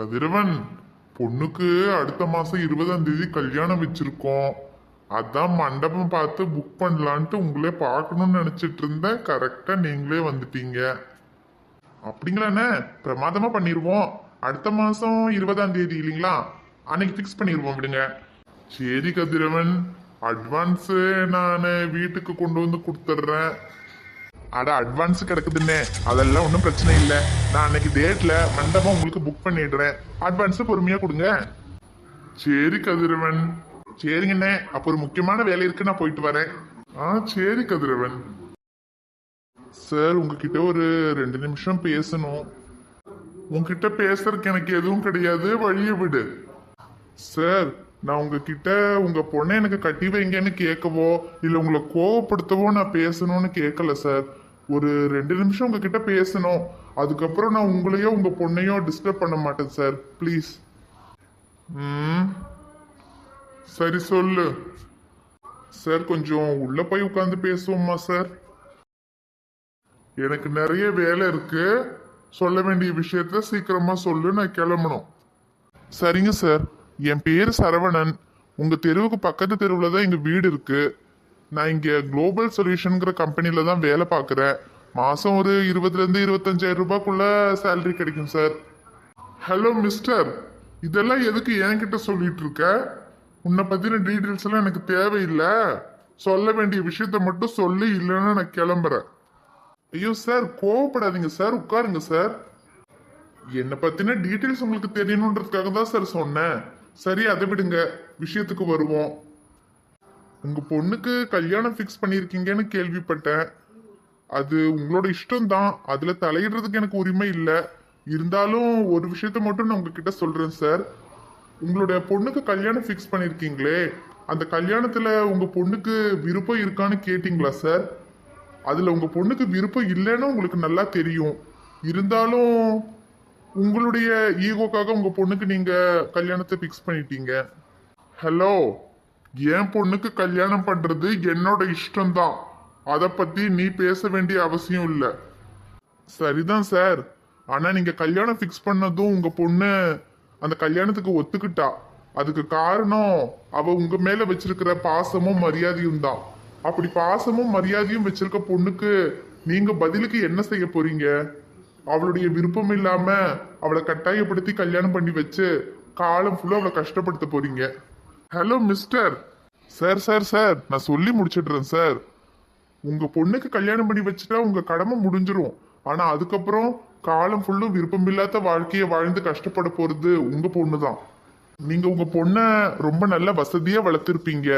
கதிரவன் பொண்ணுக்கு அடுத்த மாசம் இருபதாம் தேதி கல்யாணம் வச்சிருக்கோம். அதான் மண்டபம் பார்த்து புக் பண்ணலான்ட்டு உங்களே பார்க்கணும்னு நினச்சிட்டு இருந்தேன் கரெக்டாக நீங்களே வந்துட்டீங்க. அப்படிங்களாண்ணே பிரமாதமாக பண்ணிடுவோம் அடுத்த மாதம் இருபதாம் தேதி இல்லைங்களா? அன்னைக்கு ஃபிக்ஸ் பண்ணிடுவோம் விடுங்க. சரி கதிரவன். அட்வான்ஸு நான் வீட்டுக்கு கொண்டு வந்து கொடுத்துட்றேன். அட அட்வான்ஸ் கிடக்குதுன்னே. அதெல்லாம் ஒன்றும் பிரச்சனை இல்லை. நான் அன்னைக்கு டேட்ல மண்டபம் உங்களுக்கு புக் பண்ணிடுறேன். அட்வான்ஸ் பொறுமையா கொடுங்க. சரி கதிரவன். சரிங்கண்ணே. அப்போ ஒரு முக்கியமான வேலை இருக்கு நான் போயிட்டு வரேன். ஆ சரி கதிரவன். சார் உங்ககிட்ட ஒரு ரெண்டு நிமிஷம் பேசணும். உங்ககிட்ட பேசுறதுக்கு எனக்கு எதுவும் கிடையாது. வழியை விடு. சார் நான் உங்ககிட்ட உங்க பொண்ணை எனக்கு கட்டி வைங்கன்னு கேட்கவோ இல்லை உங்களை கோவப்படுத்தவோ நான் பேசணும்னு கேட்கல சார். ஒரு ரெண்டு நிமிஷம் உங்ககிட்ட பேசணும். அதுக்கப்புறம் நான் உங்களையோ உங்க பொண்ணையோ டிஸ்டர்ப் பண்ண மாட்டேன் சார் ப்ளீஸ் ம். சரி சொல்லு. சார் கொஞ்சம் உள்ள போய் உட்காந்து பேசுவோமா சார் எனக்கு நிறைய வேலை இருக்கு. சொல்ல வேண்டிய விஷயத்த சீக்கிரமா சொல்லு நான் கிளம்பணும். சரிங்க சார் என் பேர் சரவணன். உங்க தெருவுக்கு பக்கத்து தெருவில் தான் எங்க வீடு இருக்கு. நான் இங்கே குளோபல் சொல்யூஷனுங்கிற கம்பெனியில தான் வேலை பார்க்குறேன். மாதம் ஒரு இருபதுலேருந்து இருபத்தஞ்சாயிரம் ரூபாய்க்குள்ள சேலரி கிடைக்கும் சார் ஹலோ மிஸ்டர் இதெல்லாம் எதுக்கு என்கிட்ட சொல்லிட்டு இருக்க? உன்னை பற்றின டீட்டெயில்ஸ் எல்லாம் எனக்கு தேவையில்லை. சொல்ல வேண்டிய விஷயத்த மட்டும் சொல்லி இல்லைன்னா நான் கிளம்புறேன். ஐயோ சார் கோவப்படாதீங்க சார் உட்காருங்க சார் என்னை பற்றின டீட்டெயில்ஸ் உங்களுக்கு தெரியணுன்றதுக்காக தான் சார் சொன்னேன். சரி அதை விடுங்க. விஷயத்துக்கு வருவோம். உங்க பொண்ணுக்கு கல்யாணம் ஃபிக்ஸ் பண்ணியிருக்கீங்கன்னு கேள்விப்பட்டேன். அது உங்களோட இஷ்டம் தான் அதுல தலையிடுறதுக்கு எனக்கு உரிமை இல்லை. இருந்தாலும் ஒரு விஷயத்த மட்டும் நான் உங்ககிட்ட சொல்றேன் சார் உங்களுடைய பொண்ணுக்கு கல்யாணம் ஃபிக்ஸ் பண்ணியிருக்கீங்களே அந்த கல்யாணத்துல உங்க பொண்ணுக்கு விருப்பம் இருக்கான்னு கேட்டிங்களா சார் அதுல உங்க பொண்ணுக்கு விருப்பம் இல்லைன்னு உங்களுக்கு நல்லா தெரியும். இருந்தாலும் உங்களுடைய ஈகோக்காக உங்க பொண்ணுக்கு நீங்க கல்யாணத்தை ஃபிக்ஸ் பண்ணிட்டீங்க. ஹலோ என் பொண்ணுக்கு கல்யாணம் பண்றது என்னோட இஷ்டம்தான். அதை பத்தி நீ பேச வேண்டிய அவசியம் இல்லை. சரிதான் சார் ஆனா நீங்க கல்யாணம் ஃபிக்ஸ் பண்ணதும் உங்க பொண்ணு அந்த கல்யாணத்துக்கு ஒத்துக்கிட்டா. அதுக்கு காரணம் அவ உங்க மேல வச்சிருக்கிற பாசமும் மரியாதையும் தான். அப்படி பாசமும் மரியாதையும் வச்சிருக்க பொண்ணுக்கு நீங்க பதிலுக்கு என்ன செய்ய போறீங்க? அவளுடைய விருப்பம் இல்லாம அவளை கட்டாயப்படுத்தி கல்யாணம் பண்ணி வச்சு காலம் ஃபுல்லா அவளை கஷ்டப்படுத்த போறீங்க. Hello mister sir sir sir நான் சொல்லி முடிச்சிடுறேன் சார் உங்க பொண்ணுக்கு கல்யாணம் பண்ணி வச்சுட்டா உங்க கடமை முடிஞ்சிரும். ஆனா அதுக்கப்புறம் காலம் ஃபுல்லும் விருப்பமில்லாத வாழ்க்கையை வாழ்ந்து கஷ்டப்பட போறது உங்க பொண்ணு தான் நீங்க உங்க பொண்ணை ரொம்ப நல்ல வசதியா வளர்த்துருப்பீங்க.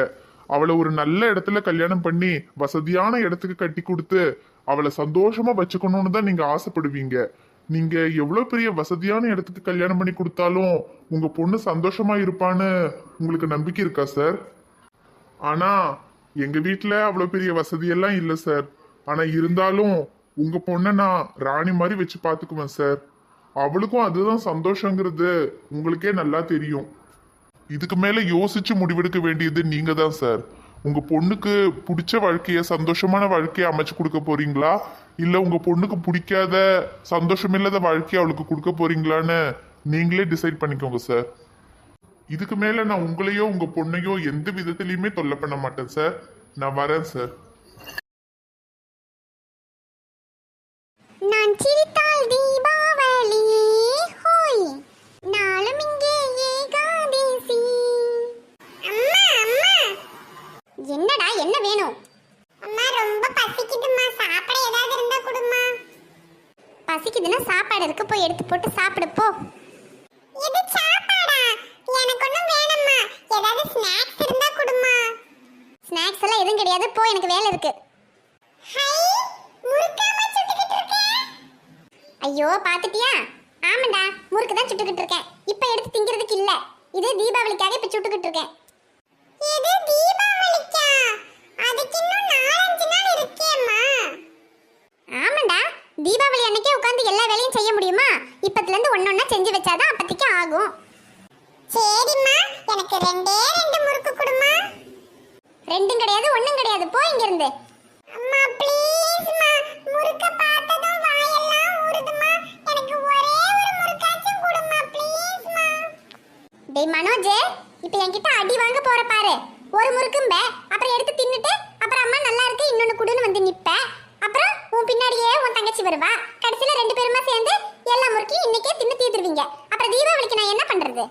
அவளை ஒரு நல்ல இடத்துல கல்யாணம் பண்ணி வசதியான இடத்துக்கு கட்டி கொடுத்து அவளை சந்தோஷமா வச்சுக்கணும்னு தான் நீங்க ஆசைப்படுவீங்க. நீங்க எவ்வளவு பெரிய வசதியான இடத்துக்கு கல்யாணம் பண்ணி கொடுத்தாலும் உங்க பொண்ணு சந்தோஷமா இருப்பான்னு உங்களுக்கு நம்பிக்கை இருக்கா சார்? ஆனா எங்க வீட்டுல அவ்வளவு பெரிய வசதியெல்லாம் இல்லை சார். ஆனா இருந்தாலும் உங்க பொண்ணை நான் ராணி மாதிரி வச்சு பாத்துக்குவேன் சார். அவளுக்கும் அதுதான் சந்தோஷங்கிறது உங்களுக்கே நல்லா தெரியும். இதுக்கு மேல யோசிச்சு முடிவெடுக்க வேண்டியது நீங்க தான் சார். உங்க பொண்ணுக்கு பிடிச்ச வாழ்க்கையை சந்தோஷமான வாழ்க்கையை அமைச்சு கொடுக்க போறீங்களா? இல்ல உங்க பொண்ணுக்கு பிடிக்காத சந்தோஷமில்லாத வாழ்க்கையை அவளுக்கு கொடுக்க போறீங்களான்னு நீங்களே டிசைட் பண்ணிக்கோங்க சார் இதுக்கு மேல நான் உங்களையோ உங்க பொண்ணையோ எந்த விதத்திலயுமே தொல்லை பண்ண மாட்டேன் சார் நான் வரேன் சார் சாப்பாடு இருக்கு போய் எடுத்து போட்டு சாப்பிடு போ இது சாப்பாடா எனக்கு ஒண்ணும் வேணும்மா ஏதாவது ஸ்நாக்ஸ் இருந்தா கொடுமா ஸ்நாக்ஸ் எல்லாம் எதுவும் கிடையாது போ எனக்கு வேலை இருக்கு ஹை முறுக்காம சுட்டுக்கிட்டு இருக்க ஐயோ பாத்துட்டியா ஆமாண்டா முறுக்கு தான் சுட்டுக்கிட்டு இருக்கேன் இப்போ எடுத்து திங்கிறதுக்கு இல்ல இது தீபாவளிக்காக இப்ப சுட்டுக்கிட்டு இருக்கேன் இது தீபாவளிக்கா அதுக்கு இன்னும் நாலஞ்சு நாள் இருக்கேம்மா ஆமாண்டா தீபாவளி அன்னைக்கே உட்காந்து எல்லா வேலையும் செய்ய முடியுமா இப்பத்துல இருந்து ஒன்னொன்னா செஞ்சு வச்சாதான் அப்பத்திக்கு ஆகும் சரிம்மா எனக்கு ரெண்டே ரெண்டு முறுக்கு கொடுமா ரெண்டும் கிடையாது ஒண்ணும் கிடையாது. போ இங்க இருந்து அம்மா ப்ளீஸ்மா முறுக்க பார்த்ததும் வாயெல்லாம் ஊறுதுமா. எனக்கு ஒரே ஒரு முறுக்காச்சும் கொடுமா ப்ளீஸ் டேய் மனோஜ் இப்போ என்கிட்ட அடி வாங்க போற பாரு. ஒரு முறுக்கும்ப அப்புறம் எடுத்து தின்னுட்டு அப்புறம் அம்மா நல்லா இருக்கு இன்னொன்னு குடுன்னு வந்து நிப்ப. அப்புறம் உன் பின்னாடியே உன் தங்கச்சி வருவா. கடைசியில ரெண்டு பேருமா சேர்ந்து எல்லா முறுக்கையும் இன்னைக்கே தின்னு தீர்த்துருவீங்க. அப்புறம் தீபாவளிக்கு நான் என்ன பண்றது?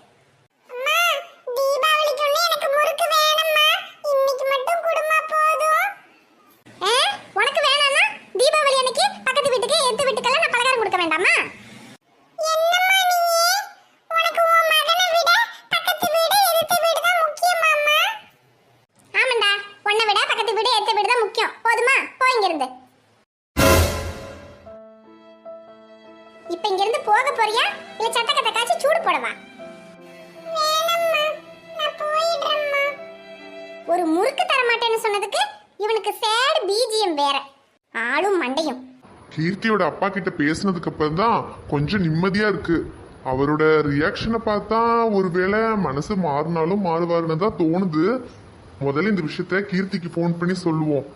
இப்ப இங்க இருந்து போக போறியா? இல்ல சட்டக்கத்தை காய்ச்சி சூடு போடவா? ஒரு முறுக்கு தர மாட்டேன்னு சொன்னதுக்கு இவனுக்கு சேடு பீஜியம் வேற. ஆளும் மண்டையும். கீர்த்தியோட அப்பா கிட்ட பேசினதுக்கு அப்புறம் தான் கொஞ்சம் நிம்மதியா இருக்கு. அவரோட ரியாக்ஷனை பார்த்தா ஒருவேளை மனசு மாறினாலும் மாறுவாருன்னு தான் தோணுது. முதல்ல இந்த விஷயத்த கீர்த்திக்கு ஃபோன் பண்ணி சொல்லுவோம்.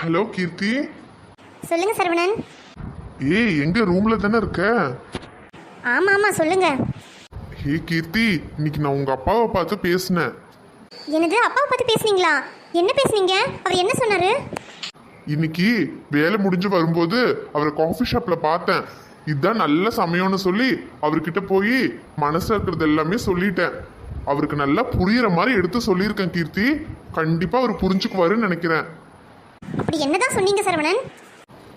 ஹலோ கீர்த்தி. சொல்லுங்க சரவணன். ஏய் எங்க ரூம்ல தானே இருக்க? ஆமா ஆமா சொல்லுங்க. ஹே கீர்த்தி இன்னைக்கு நான் உங்க அப்பாவை பார்த்து பேசினேன். என்னது அப்பாவை பத்தி பேசுனீங்களா? என்ன பேசுனீங்க? அவர் என்ன சொன்னாரு? இன்னைக்கு வேலை முடிஞ்சு வரும்போது அவரை காஃபி ஷாப்ல பார்த்தேன். இதுதான் நல்ல சமயம்னு சொல்லி அவர்கிட்ட போய் மனசுல இருக்கிறது எல்லாமே சொல்லிட்டேன். அவருக்கு நல்லா புரியுற மாதிரி எடுத்து சொல்லியிருக்கேன் கீர்த்தி. கண்டிப்பா அவர் புரிஞ்சுக்குவாருன்னு நினைக்கிறேன். அப்படி என்னதான் சொன்னீங்க சரவணன்?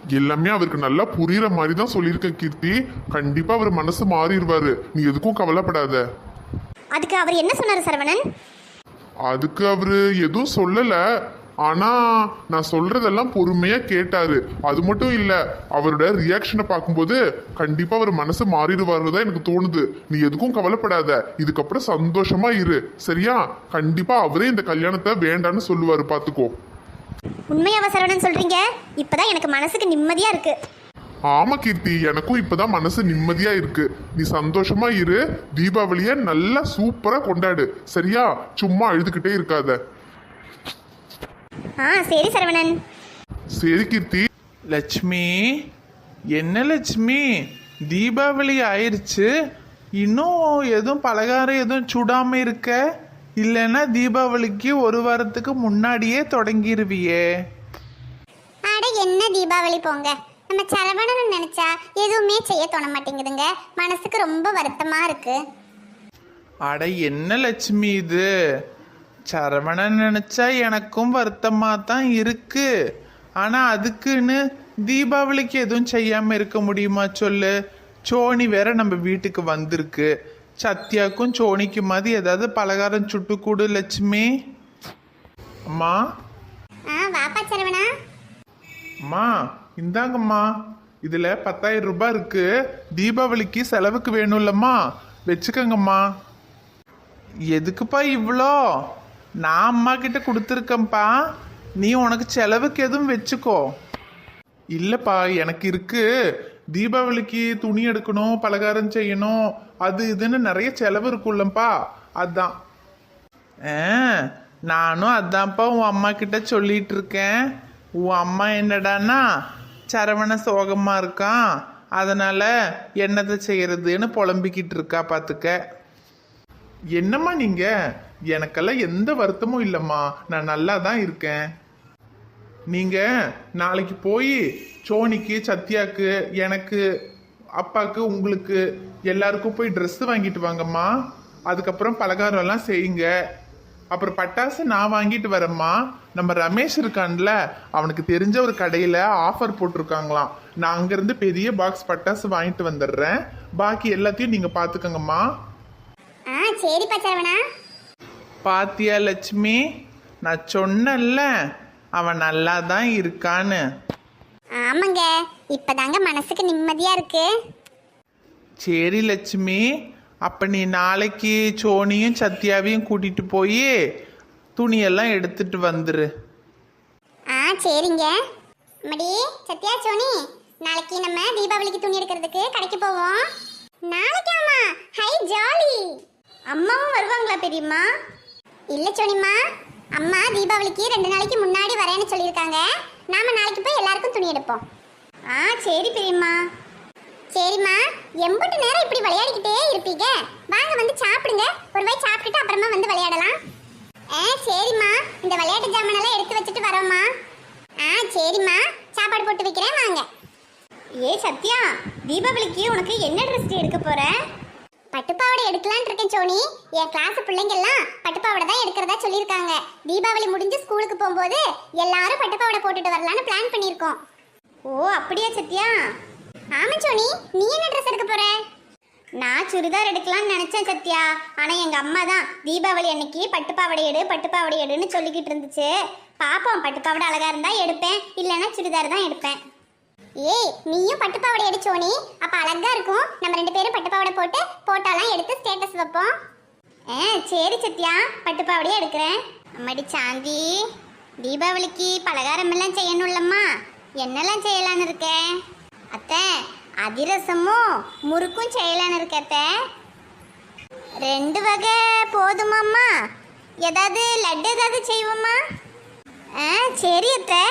எல்லாமே அவருக்கு நல்லா புரியுற மாதிரி தான் சொல்லியிருக்கேன் கீர்த்தி. கண்டிப்பா அவர் மனசு மாறிடுவாரு. நீ எதுக்கும் கவலைப்படாத. அதுக்கு அவர் என்ன சொன்னாரு சரவணன்? அதுக்கு அவரு எதுவும் சொல்லல. ஆனா நான் சொல்றதெல்லாம் பொறுமையா கேட்டாரு. அது மட்டும் இல்ல அவரோட ரியாக்ஷனை பார்க்கும்போது கண்டிப்பா அவர் மனசு மாறிடுவாரு தான் எனக்கு தோணுது. நீ எதுக்கும் கவலைப்படாத. இதுக்கப்புறம் சந்தோஷமா இரு. சரியா? கண்டிப்பா அவரே இந்த கல்யாணத்தை வேண்டான்னு சொல்லுவாரு பாத்துக்கோ. உண்மையாவா சரவணன் சொல்றீங்க? இப்பதான் எனக்கு மனசுக்கு நிம்மதியா இருக்கு. ஆமா கீர்த்தி எனக்கும் இப்பதான் மனசு நிம்மதியா இருக்கு. நீ சந்தோஷமா இரு. தீபாவளிய நல்லா சூப்பரா கொண்டாடு. சரியா? சும்மா அழுதுகிட்டே இருக்காத. ஆ சரி சரவணன். சரி கீர்த்தி. லட்சுமி என்ன லட்சுமி? தீபாவளி ஆயிருச்சு. இன்னும் எதுவும் பலகாரம் எதுவும் சுடாம இருக்க? இல்லைன்னா தீபாவளிக்கு ஒரு வாரத்துக்கு முன்னாடியே தொடங்கிருவியே. அட என்ன தீபாவளி போங்க. நம்ம சரவணன் நினைச்சா எதுவுமே செய்ய தோண மாட்டேங்குதுங்க. மனசுக்கு ரொம்ப வருத்தமா இருக்கு. அட என்ன லட்சுமி இது? சரவணன் நினைச்சா எனக்கும் வருத்தமா தான் இருக்கு. ஆனா அதுக்குன்னு தீபாவளிக்கு எதுவும் செய்யாம இருக்க முடியுமா சொல்லு? சோனி வேற நம்ம வீட்டுக்கு வந்திருக்கு. சத்யாக்கும் சோனிக்கு மாதிரி ஏதாவது பலகாரம் சுட்டு கொடு லட்சுமி? அம்மா? ஆ வாப்பா சரவணா. அம்மா இந்தாங்கம்மா. இதுல பத்தாயிரம் ரூபாய் இருக்கு. தீபாவளிக்கு செலவுக்கு வேணும்லம்மா. வச்சுக்கோங்கம்மா. எதுக்குப்பா இவ்வளோ நான் அம்மா கிட்ட கொடுத்துருக்கேன்ப்பா. நீ உனக்கு செலவுக்கு எதுவும் வச்சுக்கோ. இல்லைப்பா எனக்கு இருக்கு. தீபாவளிக்கு துணி எடுக்கணும் பலகாரம் செய்யணும் அது இதுன்னு நிறைய செலவு இருக்குல்லப்பா அதான். ஆ நானும் அதான்ப்பா உன் அம்மா கிட்ட சொல்லிட்டு இருக்கேன். உன் அம்மா என்னடான்னா சரவண சோகமா இருக்கான். அதனால என்னத்தை செய்யறதுன்னு புலம்பிக்கிட்டு இருக்கா பாத்துக்க. என்னம்மா நீங்க? எனக்கெல்லாம் எந்த வருத்தமும் இல்லைம்மா. நான் நல்லா தான் இருக்கேன். நீங்க நாளைக்கு போய் சோனிக்கு சத்யாக்கு எனக்கு அப்பாக்கு உங்களுக்கு எல்லாருக்கும் போய் Dress வாங்கிட்டு வாங்கம்மா. அதுக்கப்புறம் பலகாரம் எல்லாம் செய்யுங்க. அப்புறம் பட்டாசு நான் வாங்கிட்டு வரேம்மா. நம்ம ரமேஷ் இருக்கான்ல அவனுக்கு தெரிஞ்ச ஒரு கடையில் ஆஃபர் போட்டிருக்காங்களாம். நான் அங்கேருந்து பெரிய பாக்ஸ் பட்டாசு வாங்கிட்டு வந்துடுறேன். பாக்கி எல்லாத்தையும் நீங்கள் பார்த்துக்கோங்கம்மா ஆ பாத்தியா லட்சுமி? நான் சொன்னேன்ல அவன் நல்லா தான் இருக்கான்னு. ஆமாங்க இப்பதாங்க மனசுக்கு நிம்மதியா இருக்கு. சரி லட்சுமி அப்போ நீ நாளைக்கு சோனியும் சத்யாவையும் கூட்டிட்டு போய் துணியெல்லாம் எடுத்துட்டு வந்துரு. ஆ சரிங்க. மடி சத்யா சோனி நாளைக்கு நம்ம தீபாவளிக்கு துணி எடுக்கிறதுக்கு கடைக்கு போவோம். நாளைக்காமா ஹை ஜாலி. அம்மாவும் வருவாங்களா பெரியம்மா? இல்ல சோனிம்மா. அம்மா தீபாவளிக்கு ரெண்டு நாளைக்கு முன்னாடி வரேன்னு சொல்லியிருக்காங்க. நாம நாளைக்கு போய் எல்லாருக்கும் துணி எடுப்போம். ஆ சரி பெரியம்மா. சரிம்மா எம்பட்டு நேரம் இப்படி விளையாடிக்கிட்டே இருப்பீங்க. வாங்க வந்து சாப்பிடுங்க. ஒரு வாய் சாப்பிட்டுட்டு அப்புறமா வந்து விளையாடலாம். ஆ சரிம்மா. இந்த விளையாட்டு ஜாமானெல்லாம் எடுத்து வச்சுட்டு வரோம்மா. ஆ சரிம்மா. சாப்பாடு போட்டு வைக்கிறேன் வாங்க. ஏ சத்யா தீபாவளிக்கு உனக்கு என்ன ட்ரெஸ் எடுக்க போகிறேன் பட்டுப்பாவடை எடுக்கலான் இருக்கேன் சோனி. என் கிளாஸ் பிள்ளைங்க எல்லாம் பட்டுப்பாவடை தான் எடுக்கிறதா சொல்லியிருக்காங்க. தீபாவளி முடிஞ்சு ஸ்கூலுக்கு போகும்போது எல்லாரும் பட்டுப்பாவடை போட்டுட்டு வரலாம்னு பிளான் பண்ணியிருக்கோம். ஓ அப்படியா சத்யா? ஆமா சோனி. நீ என்ன ட்ரெஸ் எடுக்க போற? நான் சுடிதார் எடுக்கலாம்னு நினச்சேன் சத்யா. ஆனால் எங்கள் அம்மா தான் தீபாவளி அன்னைக்கு பட்டுப்பாவடை எடு பட்டுப்பாவடை எடுன்னு சொல்லிக்கிட்டு இருந்துச்சு. பாப்போம் பட்டுப்பாவடை அழகாக இருந்தால் எடுப்பேன். இல்லைன்னா சுடிதார் தான் எடுப்பேன். ஏய் நீயும் பட்டு பாவாடை அடிச்சோனி அப்ப அழகா இருக்கும். நம்ம ரெண்டு பேரும் பட்டு பாவாடை போட்டு போட்டோலாம் எடுத்து ஸ்டேட்டஸ் வைப்போம். ஆ சரி சத்யா பட்டு பாவாடையே எடுக்கிறேன். அம்மாடி சாந்தி தீபாவளிக்கு பலகாரம் எல்லாம் செய்யணும்லம்மா. என்னெல்லாம் செய்யலான்னு இருக்க? அத்தை அதிரசமும் முறுக்கும் செய்யலான்னு இருக்க அத்தை. ரெண்டு வகை போதுமாம்மா. ஏதாவது லட்டு ஏதாவது செய்வோமா ஆ சரி அத்தை.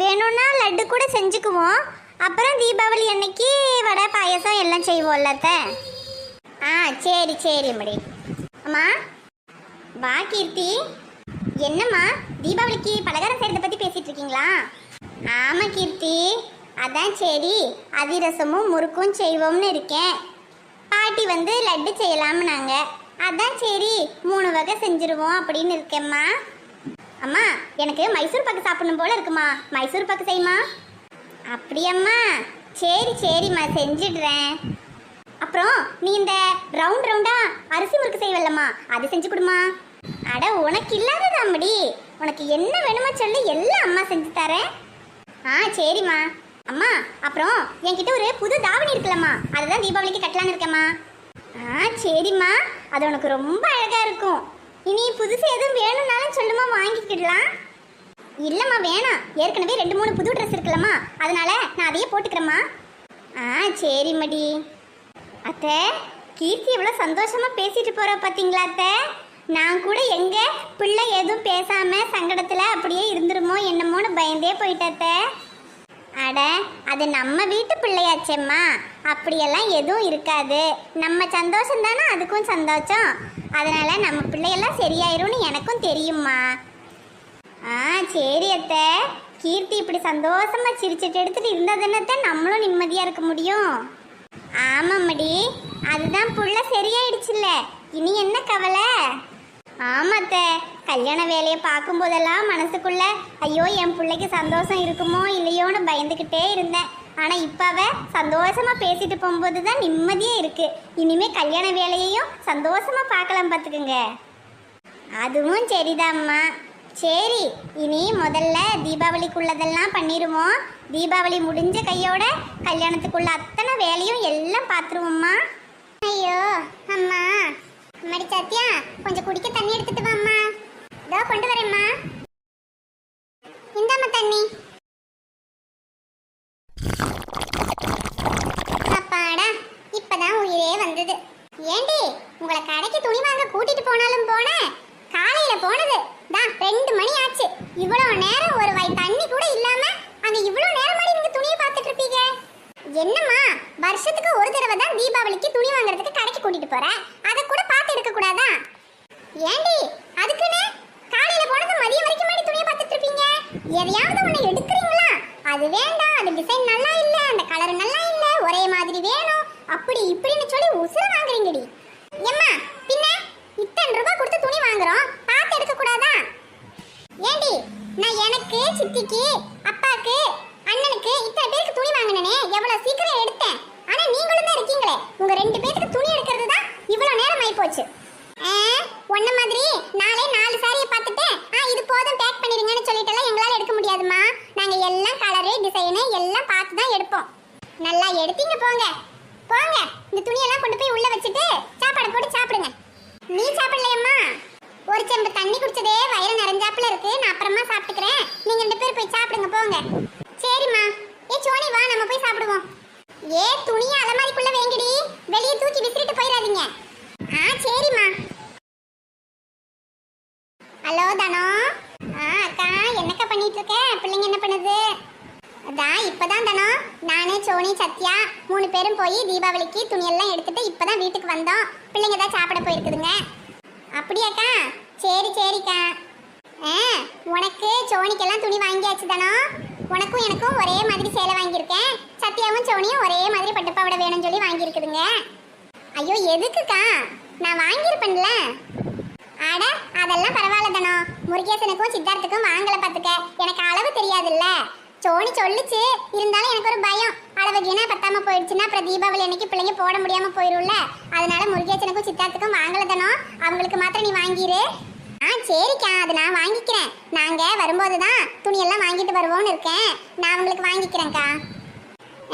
வேணும்னா லட்டு கூட செஞ்சுக்குவோம். அப்புறம் தீபாவளி அன்னைக்கு வடை பாயசம் எல்லாம் செய்வோம்லத்த ஆ சரி சரி மடி. அம்மா வா கீர்த்தி. என்னம்மா தீபாவளிக்கு பலகாரம் செய்கிறத பற்றி பேசிகிட்டு இருக்கீங்களா? ஆமாம் கீர்த்தி. அதான் சரி அதிரசமும் முறுக்கும் செய்வோம்னு இருக்கேன். பாட்டி வந்து லட்டு செய்யலாம்னாங்க அதான் சரி மூணு வகை செஞ்சுருவோம் அப்படின்னு இருக்கேம்மா. அம்மா எனக்கு மைசூர் பாக்கு சாப்பிடணும் போல இருக்குமா? மைசூர் பாக்கு செய்யுமா? அப்படியம்மா. சரி சரிம்மா செஞ்சிடுறேன். அப்புறம் நீ இந்த ரவுண்ட் ரவுண்டா அரிசி முறுக்கு செய்வல்லம்மா அது செஞ்சு கொடுமா அட உனக்கு இல்லாததாம்படி உனக்கு என்ன வேணுமோ சொல்லி எல்லாம் அம்மா செஞ்சு தரேன். ஆ சரிம்மா. அம்மா அப்புறம் என்கிட்ட ஒரு புது தாவணி இருக்குல்லம்மா. அதுதான் தீபாவளிக்கு கட்டலான்னு இருக்கேம்மா. ஆ சரிம்மா. அது உனக்கு ரொம்ப அழகாக இருக்கும். இனி புதுசு எதுவும் வேணும்னாலும் சொல்லுமா வாங்கிக்கிடலாம். இல்லைம்மா வேணாம். ஏற்கனவே ரெண்டு மூணு புது ட்ரெஸ் இருக்குல்லம்மா. அதனால நான் அதையே போட்டுக்கிறேம்மா. ஆ சரிம்மாடி. அத்தை கீர்த்தி இவ்வளோ சந்தோஷமாக பேசிட்டு போகிற பார்த்தீங்களா அத்தை? நான் கூட எங்க பிள்ளை எதுவும் பேசாம சங்கடத்துல அப்படியே இருந்துருமோ என்னமோன்னு பயந்தே போயிட்டேன் அட அது நம்ம வீட்டு பிள்ளையாச்சேம்மா. அப்படியெல்லாம் எதுவும் இருக்காது. நம்ம சந்தோஷம் தானே அதுக்கும் சந்தோஷம். அதனால நம்ம பிள்ளையெல்லாம் சரியாயிரும்னு எனக்கும் தெரியும்மா. ஆ சரி அத்தை. கீர்த்தி இப்படி சந்தோஷமா சிரிச்சிட்டு எடுத்துட்டு இருந்தா நம்மளும் நிம்மதியா இருக்க முடியும். ஆமாம்மாடி. அதுதான் புள்ள சரியாயிடுச்சுல்ல. இனி என்ன கவலை? ஆமாத்த கல்யாண வேலையை பார்க்கும்போதெல்லாம் மனசுக்குள்ள ஐயோ என் பிள்ளைக்கு சந்தோஷம் இருக்குமோ இல்லையோன்னு பயந்துக்கிட்டே இருந்தேன். ஆனால் இப்போ அவ பேசிட்டு போகும்போது தான் நிம்மதியே இருக்கு. இனிமே கல்யாண வேலையையும் சந்தோஷமாக பார்க்கலாம் பார்த்துக்குங்க அதுவும் சரிதாம்மா. சரி இனி முதல்ல தீபாவளிக்குள்ளதெல்லாம் பண்ணிடுவோம் தீபாவளி முடிஞ்ச கையோட கல்யாணத்துக்குள்ள அத்தனை வேலையும் எல்லாம் பார்த்துருவோம்மா ஐயோ அம்மா. அம்மாடி சத்யா கொஞ்சம் குடிக்க தண்ணி எடுத்துட்டு வாம்மா. இதோ கொண்டு வரேம்மா. இந்தாம்மா தண்ணி. அப்பாடா இப்பதான் உயிரே வந்தது. ஏண்டி உங்களை கடைக்கு துணி வாங்க கூட்டிட்டு போனாலும் போனேன் காலையில போனது. தான் ரெண்டு மணி ஆச்சு. இவ்வளவு நேரம் ஒரு வாய் தண்ணி கூட இல்லாம அங்க இவ்வளவு நேரம் மாதிரி நீங்க துணியை பார்த்துட்டு இருப்பீங்க? என்னம்மா வருஷத்துக்கு ஒரு தடவை தான் தீபாவளிக்கு துணி வாங்குறதுக்கு கடைக்கு கூட்டிட்டு போற? அதை கூட பார்த்து எடுக்க கூடாதா? ஏண்டி அதுக்குன்னு காலையில போனது மதியம் வரைக்கும் மாதிரி துணியை பார்த்துட்டு இருப்பீங்க? எதையாவது ஒண்ணு எடுக்கிறீங்களா? அது வேண்டாம் அது டிசைன் நல்லா இல்ல அந்த கலர் நல்லா இல்ல ஒரே மாதிரி வேணும். அப்படி இப்படின்னு சொல்லி உசுர வாங்குறீங்கடி. எம்மா பின்ன இத்தனை ரூபாய் கொடுத்து துணி வாங்குறோம் பார்த்து எடுக்க கூடாதா ஏண்டி நான் எனக்கு சித்திக்கு அப்பாக்கு அண்ணனுக்கு இத்தனை பேருக்கு துணி வாங்கினேனே எவ்வளவு சீக்கிரம் எடுத்தேன். ஆனா நீங்களும் தான் இருக்கீங்களே. உங்க ரெண்டு பேருக்கு துணி எடுக்கிறது தான் இவ்வளவு நேரம் ஆயி போச்சு ஒன்ன மாதிரி நாளே நாலு சாரியை பார்த்துட்டு ஆ இது போதும் பேக் பண்ணிடுங்கன்னு சொல்லிட்டுலாம் எங்களால எடுக்க முடியாதுமா நாங்க எல்லாம் கலரு டிசைனு எல்லாம் பார்த்து தான் எடுப்போம். நல்லா எடுத்தீங்க போங்க. போங்க இந்த துணியெல்லாம் கொண்டு போய் உள்ள வச்சுட்டு சாப்பாடு போட்டு சாப்பிடுங்க நீ சாப்பிடலையம்மா ஒரு செம்பு தண்ணி குடிச்சதே வயிறு நிறைஞ்சாப்புல இருக்கு. நான் அப்புறமா சாப்பிட்டுக்கிறேன். நீங்க ரெண்டு பேரும் போய் சாப்பிடுங்க போங்க. சரிம்மா. ஏ சோனி வா நம்ம போய் சாப்பிடுவோம். ஏ துணியை அலமாரிக்குள்ள வேங்கிடி. வெளியே தூக்கி விசிறிட்டு போயிடாதீங்க. ஆ சரிம்மா. ஹலோ தனோ. ஆ அக்கா என்னக்கா பண்ணிட்டு இருக்க பிள்ளைங்க என்ன பண்ணுது? அதான் இப்பதான் தானோ. நானே சோனி சத்யா மூணு பேரும் போய் தீபாவளிக்கு துணியெல்லாம் எடுத்துட்டு இப்பதான் வீட்டுக்கு வந்தோம். பிள்ளைங்க தான் சாப்பிட போயிருக்குதுங்க. அப்படியாக்கா? சரி சரிக்கா. ஆ உனக்கு சோனிக்கெல்லாம் துணி வாங்கியாச்சு தானோ? உனக்கும் எனக்கும் ஒரே மாதிரி சேலை வாங்கியிருக்கேன். சத்யாவும் சோனியும் ஒரே மாதிரி பட்டுப்பாவடை வேணும்னு சொல்லி வாங்கியிருக்குதுங்க. ஐயோ எதுக்குக்கா? நான் வாங்கியிருப்பேன்ல. அட அதெல்லாம் பரவாயில்ல தானோ. முருகேசனுக்கும் சித்தார்த்துக்கும் வாங்கல பார்த்துக்க. எனக்கு அளவு தெரியாதுல்ல. சோனி சொல்லுச்சு. இருந்தாலும் எனக்கு ஒரு பயம். அளவு வீணா பத்தாம போயிடுச்சுன்னா அப்புறம் தீபாவளி அன்னைக்கு பிள்ளைங்க போட முடியாம போயிரும்ல. அதனால முருகேசனுக்கும் சித்தார்த்துக்கும் வாங்கலை தானோ. அவங்களுக்கு மாத்திரம் நீ வாங்கிரு ஆ சரிக்கா. அது நான் வாங்கிக்கிறேன். நாங்க வரும்போது தான் துணியெல்லாம் வாங்கிட்டு வருவோம்னு இருக்கேன். நான் உங்களுக்கு வாங்கிக்கிறேன்க்கா.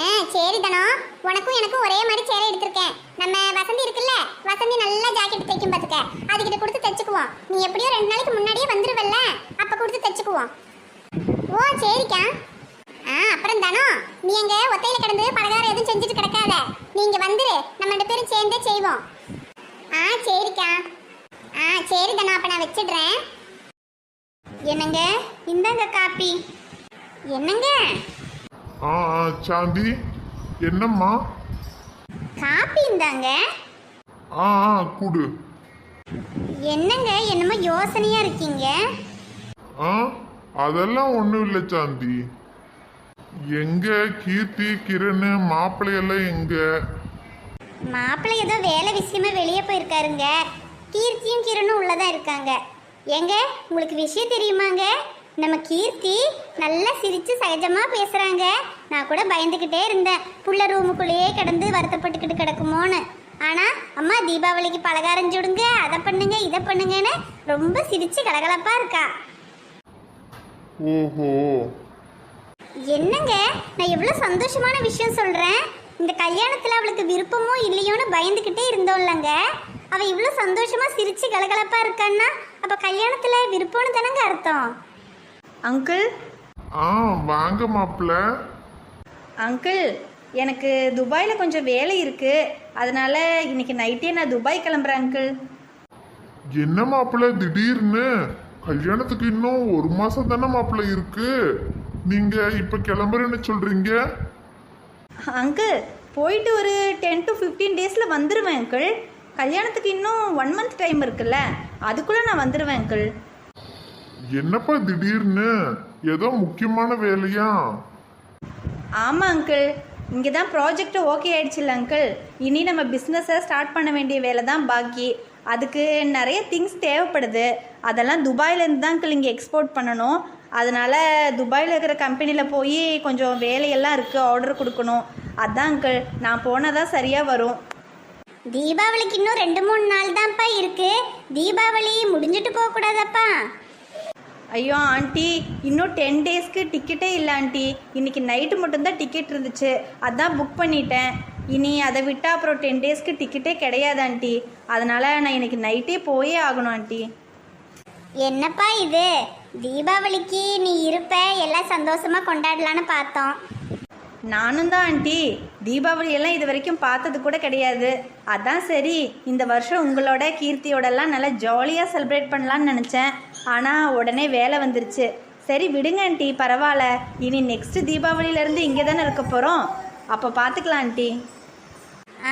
ஆ சரி தனோ. உனக்கும் எனக்கும் ஒரே மாதிரி சேலை எடுத்திருக்கேன். நம்ம வசந்தி இருக்குல்ல? வசந்தி நல்லா ஜாக்கெட் தைக்கும் பார்த்துக்க அதுக்கிட்ட கொடுத்து தைச்சுக்குவோம். நீ எப்படியோ ரெண்டு நாளைக்கு முன்னாடியே வந்துருவல்ல? அப்போ கொடுத்து தைச்சுக்குவோம். ஓ சரிக்கா. ஆ அப்புறம் தானோ நீ எங்க ஒத்தையில கிடந்து பலகாரம் எதுவும் செஞ்சுட்டு கிடக்காத. நீங்க வந்துரு. நம்ம ரெண்டு பேரும் சேர்ந்தே செய்வோம். ஆ சரிக்கா. ஆ சரி தானோ அப்ப நான் வச்சிடுறேன். என்னங்க? இந்தாங்க காப்பி. என்னங்க? ஆ ஆ சாந்தி என்னம்மா? காப்பி இந்தாங்க. ஆ ஆ குடு. என்னங்க என்னமோ யோசனையா இருக்கீங்க? ஆ அதெல்லாம் ஒன்றும் இல்லை சாந்தி. எங்க கீர்த்தி கிரண் மாப்பிள்ளையெல்லாம் எங்க? மாப்பிள்ளை ஏதோ வேலை விஷயமா வெளியே போயிருக்காருங்க. கீர்த்தியும் கிரணும் உள்ளதான் இருக்காங்க. ஏங்க உங்களுக்கு விஷயம் தெரியுமாங்க? நம்ம கீர்த்தி நல்லா சிரிச்சு சகஜமா பேசுறாங்க. நான் கூட பயந்துக்கிட்டே இருந்தேன். புள்ள ரூமுக்குள்ளேயே கிடந்து வருத்தப்பட்டுக்கிட்டு கிடக்குமோன்னு. ஆனா அம்மா தீபாவளிக்கு பலகாரம் சுடுங்க அதை பண்ணுங்க இதை பண்ணுங்கன்னு ரொம்ப சிரிச்சு கலகலப்பா இருக்கா. என்னங்க நான் எவ்வளோ சந்தோஷமான விஷயம் சொல்கிறேன் இந்த கல்யாணத்தில் அவளுக்கு விருப்பமோ இல்லையோன்னு பயந்துக்கிட்டே இருந்தோம்லங்க. அவள் இவ்வளோ சந்தோஷமாக சிரித்து கலகலப்பாக இருக்கான்னா அப்போ கல்யாணத்தில் விருப்பம்னு தானங்க அர்த்தம்? அங்கிள்? ஆ வாங்க மாப்பிள்ள. அங்கிள் எனக்கு துபாயில் கொஞ்சம் வேலை இருக்குது அதனால இன்னைக்கு நைட்டே நான் துபாய் கிளம்புறேன் அங்கிள். என்ன மாப்பிள்ள திடீர்னு? கல்யாணத்துக்கு இன்னும் ஒரு மாசம் தானே மாப்பிள்ள இருக்கு. நீங்க இப்ப கிளம்புறேன்னு சொல்றீங்க? அங்கிள் போயிட்டு ஒரு டென் டு ஃபிஃப்டீன் டேஸில் வந்துடுவேன் அங்கிள். கல்யாணத்துக்கு இன்னும் ஒன் மந்த் டைம் இருக்குல்ல அதுக்குள்ளே நான் வந்துடுவேன் அங்கிள் என்னப்பா திடீர்னு? ஏதோ முக்கியமான வேலையா? ஆமாம் அங்கிள் இங்கே தான் ப்ராஜெக்ட் ஓகே ஆயிடுச்சுல்ல அங்கிள் இனி நம்ம பிஸ்னஸை ஸ்டார்ட் பண்ண வேண்டிய வேலை தான் பாக்கி. அதுக்கு நிறைய திங்ஸ் தேவைப்படுது. அதெல்லாம் துபாயிலேருந்து தான் அங்கிள் இங்கே எக்ஸ்போர்ட் பண்ணணும். அதனால துபாயில் இருக்கிற கம்பெனியில் போய் கொஞ்சம் வேலையெல்லாம் இருக்குது ஆர்டர் கொடுக்கணும். அதான் அங்கிள் நான் போனால் தான் சரியாக வரும். தீபாவளிக்கு இன்னும் ரெண்டு மூணு நாள் தான்ப்பா இருக்கு. தீபாவளி முடிஞ்சிட்டு போகக்கூடாதப்பா ஐயோ ஆண்டி இன்னும் டென் டேஸ்க்கு டிக்கெட்டே இல்லை ஆண்டி. இன்னைக்கு நைட்டு மட்டும்தான் டிக்கெட் இருந்துச்சு. அதான் புக் பண்ணிட்டேன். இனி அதை விட்டால் அப்புறம் டென் டேஸ்க்கு டிக்கெட்டே கிடையாது ஆண்டி. அதனால் நான் இன்னைக்கு நைட்டே போயே ஆகணும் ஆண்டி. என்னப்பா இது? தீபாவளிக்கு நீ இருப்ப எல்லாம் சந்தோஷமா கொண்டாடலான்னு பார்த்தோம். நானும் தான் ஆண்டி. தீபாவளி எல்லாம் இது வரைக்கும் பார்த்தது கூட கிடையாது. அதான் சரி இந்த வருஷம் உங்களோட கீர்த்தியோடலாம் நல்லா ஜாலியாக செலிப்ரேட் பண்ணலான்னு நினச்சேன். ஆனால் உடனே வேலை வந்துருச்சு. சரி விடுங்க ஆண்டி பரவாயில்ல. இனி நெக்ஸ்ட் தீபாவளியிலேருந்து இங்கே தானே இருக்க போகிறோம் அப்போ பார்த்துக்கலாம் ஆண்டி.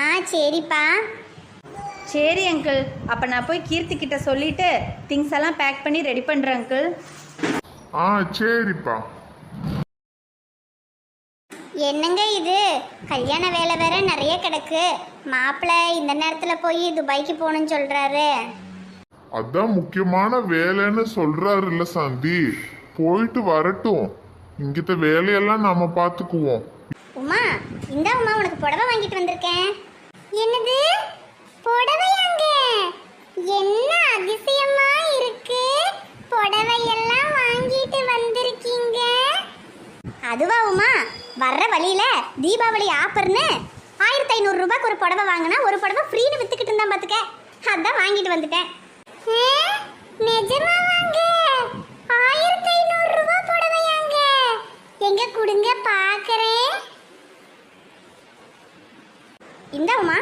ஆ சரிப்பா. சரி அங்கிள் அப்போ நான் போய் கீர்த்தி கிட்ட சொல்லிட்டு திங்ஸ் எல்லாம் பேக் பண்ணி ரெடி பண்ணுறேன் அங்கிள் ஆ சரிப்பா. என்னங்க இது? கல்யாண வேலை வேற நிறைய கிடக்கு. மாப்பிள்ளை இந்த நேரத்தில் போய் துபாய்க்கு போகணும்னு சொல்றாரு. அதான் முக்கியமான வேலைன்னு சொல்றாருல்ல சாந்தி. போயிட்டு வரட்டும். இங்கிட்ட வேலையெல்லாம் நாம பார்த்துக்குவோம் உமா இந்த உமா உனக்கு புடவை வாங்கிட்டு வந்திருக்கேன். என்னது? புடவையாங்க? என்ன அதிசயமா இருக்கு? புடவையெல்லாம் வாங்கிட்டு வந்திருக்கீங்க அதுவா உமா வர்ற வழியில தீபாவளி ஆஃபர்னு ஆயிரத்தி ஐநூறு ரூபாய்க்கு ஒரு புடவை வாங்கினா ஒரு புடவை ஃப்ரீன்னு வித்துக்கிட்டு இருந்தா பாத்துக்க. அதான் வாங்கிட்டு வந்துட்டேன். எங்க கொடுங்க பாக்குறேன். இந்தாம்மா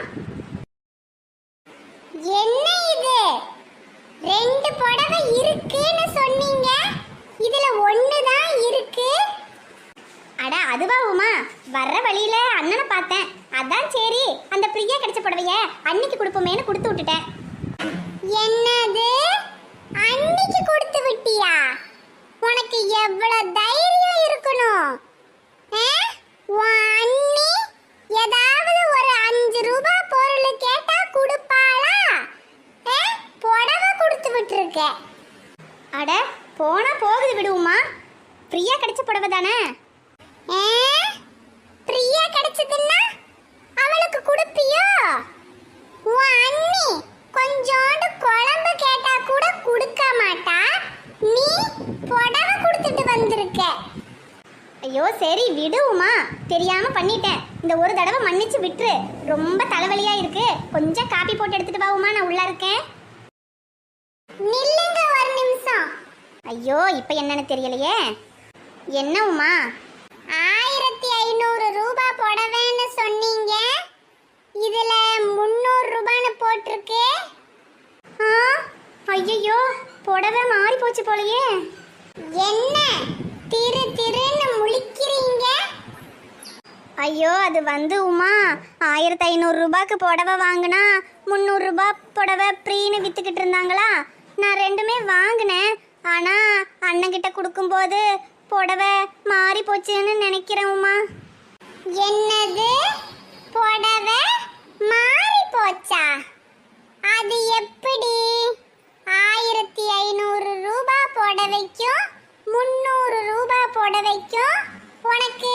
என்ன இது? ரெண்டு புடவை இருக்குன்னு சொன்னீங்க. இதுல ஒண்ணு தான் இருக்கு. அட அதுவா உமா. வர்ற வழியில அண்ணனை பார்த்தேன். அதான் சரி அந்த பிரியா கிடைச்ச புடவைய அன்னைக்கு கொடுப்போமேனு கொடுத்து விட்டுட்டேன். என்னது? அன்னைக்கு கொடுத்து விட்டியா? உனக்கு எவ்வளவு தைரியம் இருக்கணும்? அண்ணி ஏதாவது ஒரு அஞ்சு ரூபாய் பொருள் கேட்டா கொடுப்பாளா? புடவை கொடுத்து விட்டுருக்க. அட போனா போகுது விடுவோமா ஃப்ரீயா கிடைச்ச புடவை தானே? ஃப்ரீயா கிடைச்சதுன்னா அவளுக்கு கொடுப்பியோ? உன் அண்ணி கொஞ்சோண்டு குழம்பு கேட்டா கூட கொடுக்க மாட்டா. நீ புடவை கொடுத்துட்டு வந்திருக்க. ஐயோ சரி விடுவுமா தெரியாம பண்ணிட்டேன். இந்த ஒரு தடவை மன்னிச்சு விட்டுரு. ரொம்ப தலைவலியா இருக்கு. கொஞ்சம் காப்பி போட்டு எடுத்துட்டு வாவுமா நான் உள்ள இருக்கேன். நில்லுங்க ஒரு நிமிஷம். ஐயோ இப்போ என்னன்னு தெரியலையே. என்ன உமா ஆயிரத்தி ஐநூறு ரூபாய் புடவைன்னு சொன்னீங்க இதுல முந்நூறு ரூபான்னு போட்டிருக்கு ஆ ஐயையோ புடவை மாறி போச்சு போலயே. என்ன? திரு திருன்னு முழிக்கிறீங்க? ஐயோ அது வந்து உமா. ஆயிரத்தி ஐநூறு ரூபாய்க்கு புடவை வாங்கினா முந்நூறு ரூபாய் புடவை ப்ரீன்னு வித்துக்கிட்டு இருந்தாங்களா? நான் ரெண்டுமே வாங்கினேன். ஆனா அண்ணங்கிட்ட கொடுக்கும்போது புடவை மாறி போச்சுன்னு நினைக்கிறேன் உமா. என்னது? புடவை மாறி போச்சா? அது எப்படி? ஆயிரத்தி ஐநூறு ரூபாய் புடவைக்கும் முந்நூறு ரூபாய் புடவைக்கும் உனக்கு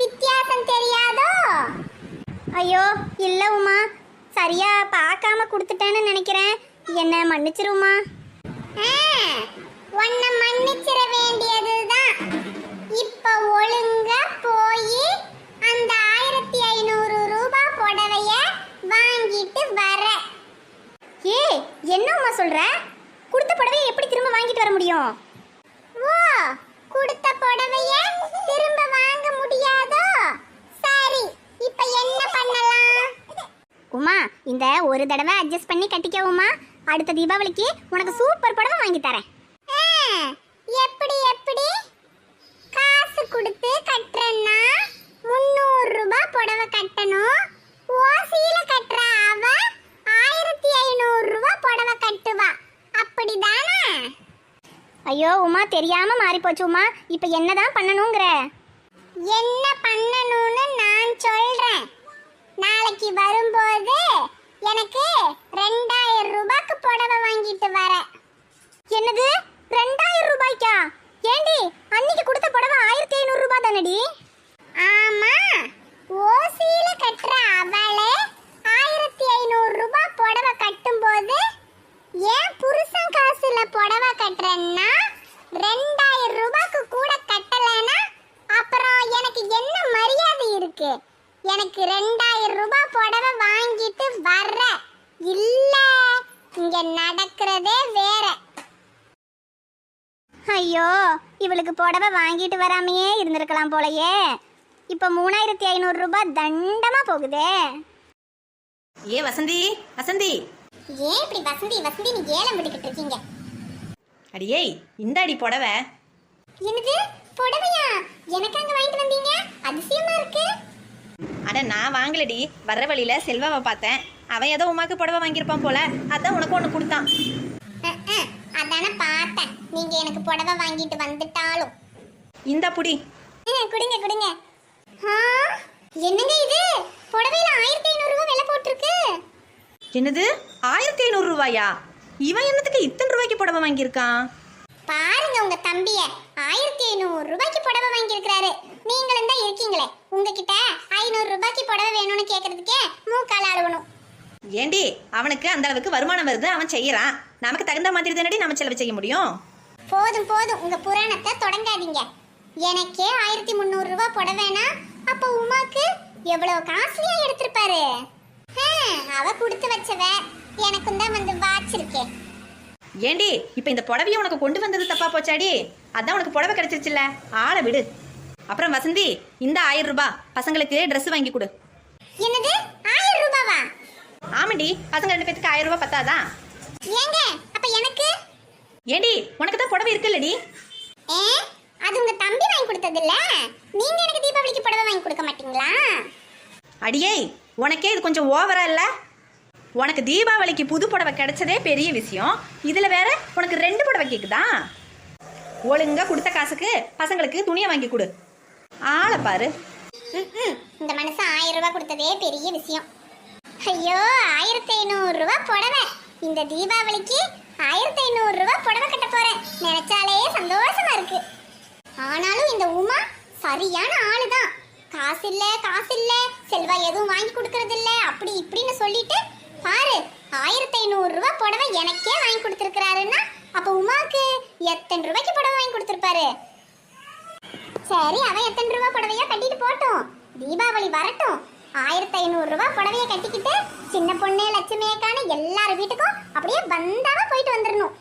வித்தியாசம் தெரியாதோ? ஐயோ இல்லை உமா சரியா பார்க்காம கொடுத்துட்டேன்னு நினைக்கிறேன். என்ன மன்னிச்சிருமா? உன்னை மன்னிச்சிட வேண்டியதுதான். இப்போ ஒழுங்கா போய் அந்த ஆயிரத்தி ஐநூறு ரூபாய் புடவைய வாங்கிட்டு வர. ஏ என்னம்மா சொல்கிறேன் சொல்ற? கொடுத்த புடவைய எப்படி திரும்ப வாங்கிட்டு வர முடியும்? ஓ கொடுத்த புடவைய திரும்ப வாங்க முடியாதோ? சரி இப்போ என்ன பண்ணலாம்? உமா இந்த ஒரு தடவை அட்ஜஸ்ட் பண்ணி கட்டிக்க உமா. அடுத்த தீபாவளிக்கு உனக்கு சூப்பர் புடவை வாங்கி தரேன். எப்படி எப்படி? காசு கொடுத்து கட்டுறேன்னா முந்நூறு ரூபாய் புடவை கட்டணும். ஓசியில கட்டுற அவ ஆயிரத்தி ஐநூறு ரூபாய் புடவை கட்டுவா. அப்படிதானா? ஐயோ உமா தெரியாம மாறி போச்சு உமா. இப்போ என்னதான் பண்ணணுங்கிற? என்ன பண்ணணும்னு நான் சொல்றேன். நாளைக்கு வரும்போது எனக்கு ரெண்டாயிரம் ரூபாய்க்கு புடவை வாங்கிட்டு வர. என்னது? ரெண்டாயிரம் ரூபாய்க்கா? ஏண்டி அன்னைக்கு கொடுத்த புடவை ஆயிரத்தி ஐநூறு ரூபாய் தானடி? ஆமா ஓசியில கட்டுற அவளே ஆயிரத்தி ஐநூறு ரூபாய் புடவை கட்டும்போது ஏன் புருஷன் காசுல புடவை கட்டுறேன்னா ரெண்டாயிரம் ரூபாய்க்கு கூட கட்டலைன்னா அப்புறம் எனக்கு என்ன மரியாதை இருக்கு? எனக்கு ரெண்டாயிரம் ரூபாய் புடவை வாங்கிட்டு வர்ற. இல்ல இங்க நடக்கிறதே வேற. ஐயோ இவளுக்கு புடவை வாங்கிட்டு வராமையே இருந்திருக்கலாம் போலயே. இப்போ மூணாயிரத்தி ஐநூறு ரூபாய் தண்டமா போகுதே. ஏ வசந்தி வசந்தி. ஏன் இப்படி வசந்தி வசந்தி நீ ஏலம் விட்டுக்கிட்டு இருக்கீங்க? அடியே இந்த அடி புடவை. என்னது? புடவையா? எனக்கு அங்க வாங்கிட்டு வந்தீங்க? அதிசயமா இருக்கு. அட நான் வாங்கலடி. வர்ற வழியில செல்வாவை பார்த்தேன். அவன் ஏதோ உமாக்கு புடவை வாங்கியிருப்பான் போல. அதான் உனக்கு ஒன்று கொடுத்தான். அஹ், அஹ், அதானே பார்த்தேன். நீங்க எனக்கு புடவை வாங்கிட்டு வந்துட்டாலும். இந்த புடி. அஹ், கொடுங்க கொடுங்க. ஆ, என்னங்க இது? புடவையில ஆயிரத்தி ஐநூறு ரூபாய் விலை போட்டிருக்கு. என்னது? ஆயிரத்தி ஐநூறு ரூபாயா? இவன் என்னத்துக்கு இத்தனை ரூபாய்க்கு புடவை வாங்கியிருக்கான்? பாருங்க உங்க தம்பிய. ஆயிரத்தி ஐநூறு ரூபாய்க்கு புடவை வாங்கியிருக்கிறாரு. நீங்களும் தான் இருக்கீங்களே. உங்ககிட்ட ஐநூறு ரூபாய்க்கு புடவை வேணும்னு கேட்கறதுக்கே மூக்கால் ஆடுவணும் ஏண்டி அவனுக்கு அந்த அளவுக்கு வருமானம் வருது அவன் செய்யறான். நமக்கு தகுந்த மாதிரி தானடி நம்ம செலவு செய்ய முடியும்? போதும் போதும். உங்க புராணத்தை தொடங்காதீங்க. எனக்கே ஆயிரத்தி முந்நூறு ரூபாய் புடவைனா அப்ப உமாக்கு எவ்வளவு காஸ்ட்லியா எடுத்திருப்பாரு? அவ கொடுத்து வச்சவ எனக்கும் தான் வந்து வாச்சிருக்கேன் ஏண்டி இப்ப இந்த புடவைய உனக்கு கொண்டு வந்தது தப்பா போச்சாடி? அதான் உனக்கு புடவை கிடைச்சிருச்சுல்ல. ஆளை விடு. அப்புறம் வசந்தி இந்த ஆயிரம் ரூபாய் பசங்களுக்கு Dress வாங்கி கொடு. என்னது? ஆயிரம் ரூபாவா? ஆமாண்டி பசங்க ரெண்டு பேத்துக்கு ஆயிரம் ரூபாய் பத்தாதா? ஏங்க அப்ப எனக்கு? ஏண்டி உனக்கு தான் புடவை இருக்குல்லடி. ஏ அது உங்க தம்பி வாங்கி கொடுத்தது இல்ல? நீங்க எனக்கு தீபாவளிக்கு புடவை வாங்கி கொடுக்க மாட்டீங்களா? அடியே உனக்கே இது கொஞ்சம் ஓவரா இல்லை? உனக்கு தீபாவளிக்கு புது புடவை கிடைச்சதே பெரிய விஷயம். இதில் வேற உனக்கு ரெண்டு புடவை கேட்குதா ஒழுங்காக கொடுத்த காசுக்கு பசங்களுக்கு துணியை வாங்கி கொடு. ஆளை பாரு. இந்த மனுஷன் ஆயிரம் ரூபாய் கொடுத்ததே பெரிய விஷயம். ஐயோ ஆயிரத்தி ஐநூறு ரூபாய் புடவை. இந்த தீபாவளிக்கு ஆயிரத்தி ஐநூறு ரூபாய் புடவை கட்ட போறேன். நினைச்சாலே சந்தோஷமா இருக்கு. ஆனாலும் இந்த உமா சரியான ஆளுதான். காசு இல்ல காசு இல்ல செல்வா எதுவும் வாங்கி கொடுக்கறது இல்ல அப்படி இப்படின்னு சொல்லிட்டு பாரு ஆயிரத்தி ஐநூறு ரூபாய் புடவை எனக்கே வாங்கி கொடுத்துருக்கிறாருன்னா அப்ப உமாக்கு எத்தனை ரூபாய்க்கு புடவை வாங்கி கொடுத்துருப்பாரு? சரி அவன் எத்தனை ரூபா புடவையா கட்டிட்டு போட்டோம். தீபாவளி வரட்டும். ஆயிரத்தி ஐநூறு ரூபாய் புடவைய கட்டிக்கிட்டு சின்ன பொண்ணு லட்சுமி அக்கான்னு எல்லார் வீட்டுக்கும் அப்படியே வந்தாவா போயிட்டு வந்துடணும்